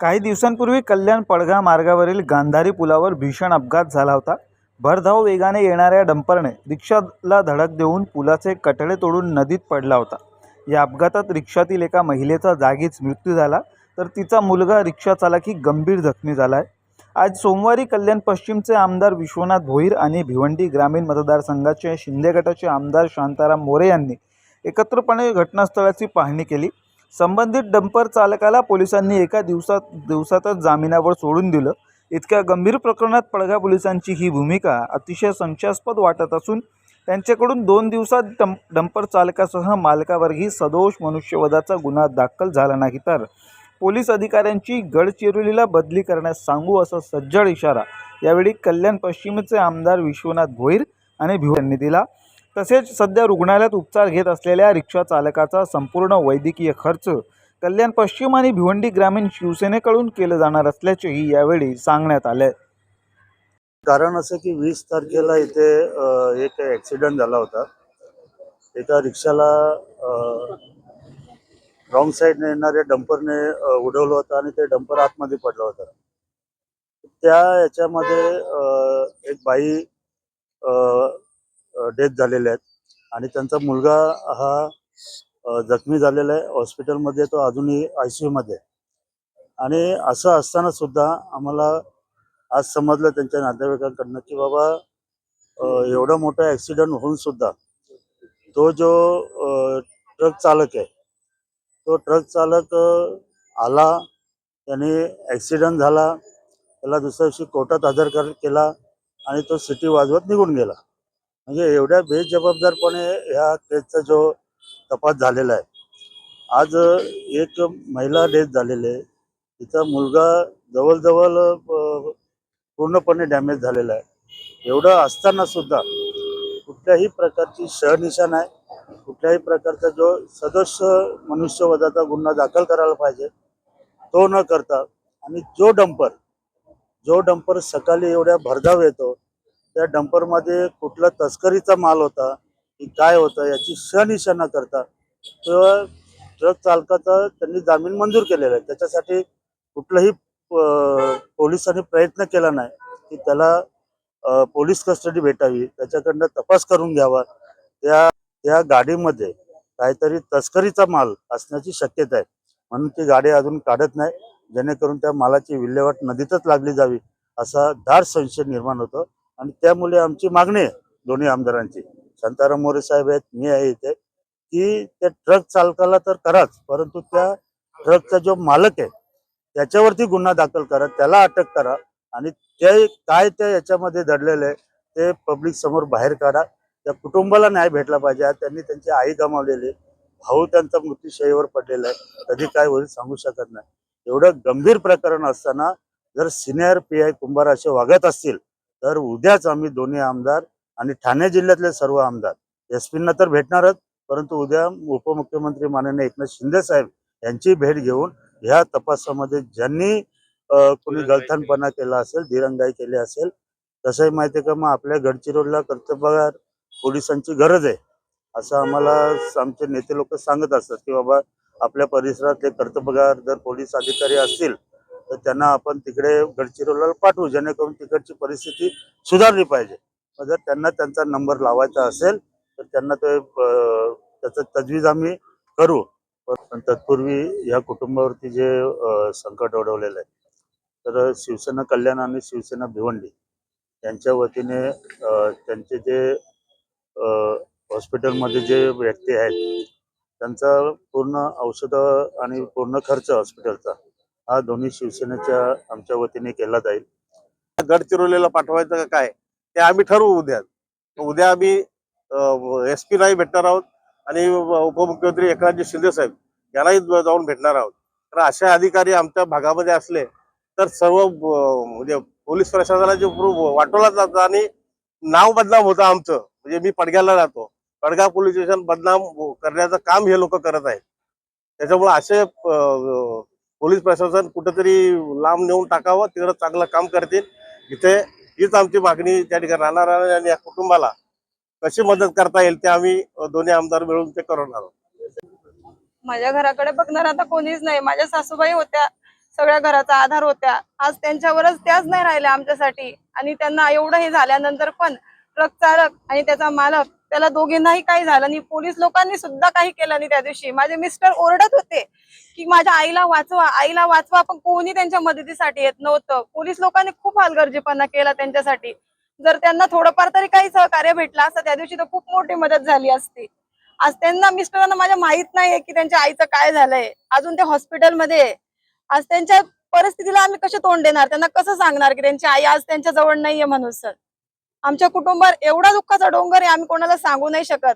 काही दिवसांपूर्वी कल्याण पडघा मार्गावरील गांधारी पुलावर भीषण अपघात झाला होता. भरधाव वेगाने येणाऱ्या डंपरने रिक्षाला धडक देऊन पुलाचे कठडे तोडून नदीत पडला होता. या अपघातात रिक्षातील एका महिलेचा जागीच मृत्यू झाला तर तिचा मुलगा रिक्षाचालकही गंभीर जखमी झाला आहे आज सोमवारी कल्याण पश्चिमचे आमदार विश्वनाथ भोईर आणि भिवंडी ग्रामीण मतदारसंघाचे शिंदे गटाचे आमदार शांताराम मोरे यांनी एकत्रपणे घटनास्थळाची पाहणी केली. संबंधित डंपर चालकाला पोलिसांनी एका दिवसात दिवसातच जामिनावर सोडून दिलं. इतक्या गंभीर प्रकरणात पडघा पोलिसांची ही भूमिका अतिशय संशयास्पद वाटत असून त्यांच्याकडून दोन दिवसात डं डंपर चालकासह मालकावरही सदोष मनुष्यवधाचा गुन्हा दाखल झाला नाही तर पोलीस अधिकाऱ्यांची गडचिरोलीला बदली करण्यास सांगू असा सज्जड इशारा यावेळी कल्याण पश्चिमचे आमदार विश्वनाथ भोईर आणि भिव यांनी दिला. तसेच सध्या रुग्णालयात उपचार घेत असलेल्या रिक्षा चालकाचा संपूर्ण वैद्यकीय खर्च कल्याण पश्चिम आणि भिवंडी ग्रामीण शिवसेनेकडून केलं जाणार असल्याचेही यावेळी सांगण्यात आले कारण असं की वीस तारखेला इथे एक ॲक्सिडंट झाला होता. एका रिक्षाला रॉंग साईडने येणाऱ्या डंपरने उडवलं होतं आणि ते डंपर आतमध्ये पडलं होतं. त्या याच्यामध्ये एक बाई डेथ झालेले आहेत. आणि त्यांचा मुलगा हा जखमी झालेला आहे. हॉस्पिटलमध्ये तो अजूनही आय सी यूमध्ये आणि असं असताना सुद्धा आम्हाला आज समजलं त्यांच्या नातेवाईकांकडनं की बाबा एवढा मोठा ॲक्सिडेंट होऊन सुद्धा तो जो ट्रक चालक आहे तो ट्रक चालक आला त्याने ॲक्सिडेंट झाला त्याला दुसऱ्या दिवशी कोर्टात हजर कर केला आणि तो सिटी वाजवत निघून गेला. म्हणजे एवढ्या बेजबाबदारपणे ह्या केसचा जो तपास झालेला आहे. आज एक महिला डेथ झालेली आहे. तिचा मुलगा जवळजवळ पूर्णपणे डॅमेज झालेला आहे. एवढं असताना सुद्धा कुठल्याही प्रकारची शहनिशा नाही कुठल्याही प्रकारचा जो सदस्य मनुष्यवधाचा गुन्हा दाखल करायला पाहिजे तो न करता आणि जो डंपर जो डंपर सकाळी एवढ्या भरधाव येतो त्या डंपरमध्ये कुठला तस्करीचा माल होता की काय होतं याची शहनिशा न करता तेव्हा ट्रक चालकाचा त्यांनी जामीन मंजूर केलेला आहे. त्याच्यासाठी कुठलंही पोलिसांनी प्रयत्न केला नाही की त्याला पोलीस कस्टडी भेटावी. त्याच्याकडनं तपास करून घ्यावा. त्या त्या गाडीमध्ये काहीतरी तस्करीचा माल असण्याची शक्यता आहे. म्हणून ती गाडी अजून काढत नाही. जेणेकरून त्या मालाची विल्हेवाट नदीतच लागली जावी असा धार संशय निर्माण होतो. आणि त्यामुळे आमची मागणी आहे दोन्ही आमदारांची. शांताराम मोरे साहेब आहेत मी आहे इथे. की त्या ट्रक चालकाला तर कराच परंतु त्या ट्रकचा जो मालक आहे त्याच्यावरती गुन्हा दाखल करा त्याला अटक करा आणि ते काय त्या याच्यामध्ये दडलेलं आहे ते पब्लिक समोर बाहेर काढा. त्या कुटुंबाला न्याय भेटला पाहिजे. त्यांनी त्यांची आई गमावलेली भाऊ त्यांचा मृत्यूशयीवर पडलेला आहे. कधी काय होईल सांगू शकत नाही. एवढं गंभीर प्रकरण असताना जर सिनियर पी आय कुंभार असे वागत असतील तर उद्याच आम्ही दोन्ही आमदार आणि ठाणे जिल्ह्यातले सर्व आमदार एस पींना तर भेटणारच परंतु उद्या उपमुख्यमंत्री माननीय एकनाथ शिंदे साहेब यांची भेट घेऊन ह्या तपासामध्ये ज्यांनी कोणी गलथानपणा केला असेल दिरंगाई केली असेल तसंही माहिती आहे का मग आपल्या गडचिरोलीला कर्तव्यगार पोलिसांची गरज आहे. असं आम्हाला आमचे नेते लोक सांगत असतात की बाबा आपल्या परिसरातले कर्तव्यगार जर पोलीस अधिकारी असतील तर त्यांना आपण तिकडे गडचिरोलीला पाठवू जेणेकरून तिकडची परिस्थिती सुधारली पाहिजे. जर त्यांना त्यांचा नंबर लावायचा असेल तर त्यांना ते त्याचं तजवीज आम्ही करू. पण तत्पूर्वी या कुटुंबावरती जे संकट ओढवलेलं आहे तर शिवसेना कल्याण आणि शिवसेना भिवंडी यांच्या वतीने त्यांचे जे हॉस्पिटलमध्ये जे व्यक्ती आहेत त्यांचा पूर्ण औषधं आणि पूर्ण खर्च हॉस्पिटलचा हा दोन्ही शिवसेनेच्या आमच्या वतीने केला जाईल. गडचिरोलीला पाठवायचं काय? ते आम्ही ठरवू उद्या. उद्या आम्ही एस पीलाही भेटणार आहोत आणि उपमुख्यमंत्री एकनाथजी शिंदे साहेब यालाही जाऊन भेटणार आहोत. तर असे अधिकारी आमच्या भागामध्ये असले तर सर्व म्हणजे पोलीस प्रशासनाचे जे वाटवला जातं आणि नाव बदनाम होतं आमचं. म्हणजे मी पडग्याला राहतो पडगा पोलीस स्टेशन बदनाम करण्याचं काम हे लोक करत आहेत. त्याच्यामुळे असे पोलीस प्रशासन कुठेतरी लांब नेऊन टाकावं तिकडं चांगलं काम करतील. इथे हीच आमची मागणी त्या ठिकाणी राहणार आणि या कुटुंबाला कशी मदत करता येईल ते आम्ही दोन्ही आमदार मिळून ते करणार आहोत. माझ्या घराकडे बघणार आता कोणीच नाही. माझ्या सासूबाई होत्या सगळ्या घराचा आधार होत्या. आज त्यांच्यावरच त्याच नाही राहिल्या आमच्यासाठी. आणि त्यांना एवढं हे झाल्यानंतर पण ट्रक चालक आणि त्याचा मालक त्याला दोघींनाही काही झालं आणि पोलीस लोकांनी सुद्धा काही केलं नाही त्या दिवशी. माझे मिस्टर ओरडत होते की माझ्या आईला वाचवा आईला वाचवा पण कोणी त्यांच्या मदतीसाठी येत नव्हतं. पोलीस लोकांनी खूप हलगर्जीपणा केला त्यांच्यासाठी. जर त्यांना थोडंफार तरी काही सहकार्य भेटलं असतं त्या दिवशी तर खूप मोठी मदत झाली असती. आज त्यांना मिस्टरांना माझ्या माहीत नाहीये की त्यांच्या आईचं काय झालंय. अजून ते हॉस्पिटलमध्ये आहे. आज त्यांच्या परिस्थितीला आम्ही कसे तोंड देणार? त्यांना कसं सांगणार की त्यांची आई आज त्यांच्या जवळ नाहीये म्हणून सर? आमच्या कुटुंबात एवढा दुःखाचा डोंगर आहे आम्ही कोणाला सांगू नाही शकत.